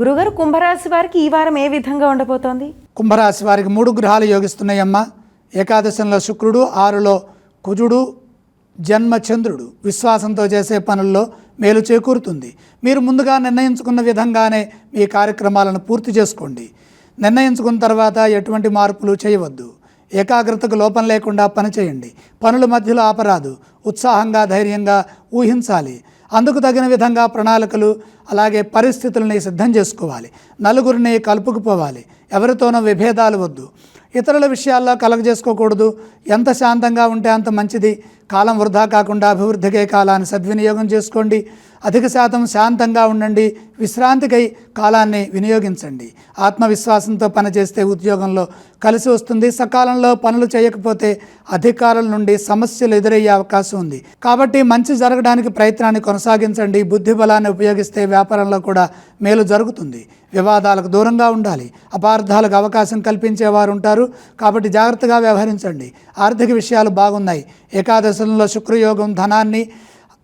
గురుగారు కుంభరాశి వారికి ఈ వారం ఏ విధంగా ఉండబోతోంది? కుంభరాశి వారికి మూడు గ్రహాలు యోగిస్తున్నాయమ్మా. ఏకాదశంలో శుక్రుడు ఆరులో కుజుడు జన్మచంద్రుడు విశ్వాసంతో చేసే పనుల్లో మేలు చేకూరుతుంది. మీరు ముందుగా నిర్ణయించుకున్న విధంగానే మీ కార్యక్రమాలను పూర్తి చేసుకోండి. నిర్ణయించుకున్న తర్వాత ఎటువంటి మార్పులు చేయవద్దు. ఏకాగ్రతకు లోపం లేకుండా పనిచేయండి. పనుల మధ్యలో ఆపరాదు. ఉత్సాహంగా ధైర్యంగా ఊహించాలి. అందుకు తగిన విధంగా ప్రణాళికలు అలాగే పరిస్థితులని సిద్ధం చేసుకోవాలి. నలుగురిని కలుపుకుపోవాలి ఎవరితోనో విభేదాలు వద్దు. ఇతరుల విషయాల్లో కలగజేసుకోకూడదు. ఎంత శాంతంగా ఉంటే అంత మంచిది. కాలం వృధా కాకుండా అభివృద్ధికే కాలాన్ని సద్వినియోగం చేసుకోండి. అధిక శాతం శాంతంగా ఉండండి విశ్రాంతికై కాలాన్ని వినియోగించండి. ఆత్మవిశ్వాసంతో పనిచేస్తే ఉద్యోగంలో కలిసి వస్తుంది. సకాలంలో పనులు చేయకపోతే అధికారుల నుండి సమస్యలు ఎదురయ్యే అవకాశం ఉంది. కాబట్టి మంచి జరగడానికి ప్రయత్నాన్ని కొనసాగించండి. బుద్ధి బలాన్ని ఉపయోగిస్తే వ్యాపారంలో కూడా మేలు జరుగుతుంది. వివాదాలకు దూరంగా ఉండాలి. అపార్థాలకు అవకాశం కల్పించేవారు ఉంటారు. కాబట్టి జాగ్రత్తగా వ్యవహరించండి. ఆర్థిక విషయాలు బాగున్నాయి. ఏకాదశంలో శుక్రయోగం ధనాన్ని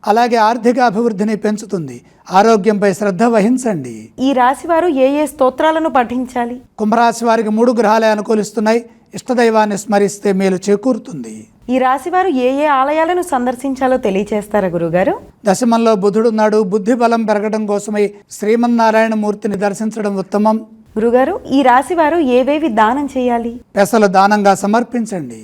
అలాగే ఆర్థిక అభివృద్ధిని పెంచుతుంది. ఆరోగ్యంపై శ్రద్ధ వహించండి. ఈ రాశి వారు ఏ ఏ స్తోత్రాలను పఠించాలి? కుంభరాశి వారికి మూడు గ్రహాలే అనుకూలిస్తున్నాయి. ఇష్టదైవాన్ని స్మరిస్తే మేలు చేకూరుతుంది. ఈ రాశి వారు ఏ ఏ ఆలయాలను సందర్శించాలో తెలియచేస్తారా గురుగారు? దశమంలో బుధుడున్నాడు. బుద్ధి బలం పెరగడం కోసమై శ్రీమన్నారాయణ మూర్తిని దర్శించడం ఉత్తమం. గురుగారు ఈ రాశి వారు ఏవేవి దానం చేయాలి? పెసలు దానంగా సమర్పించండి.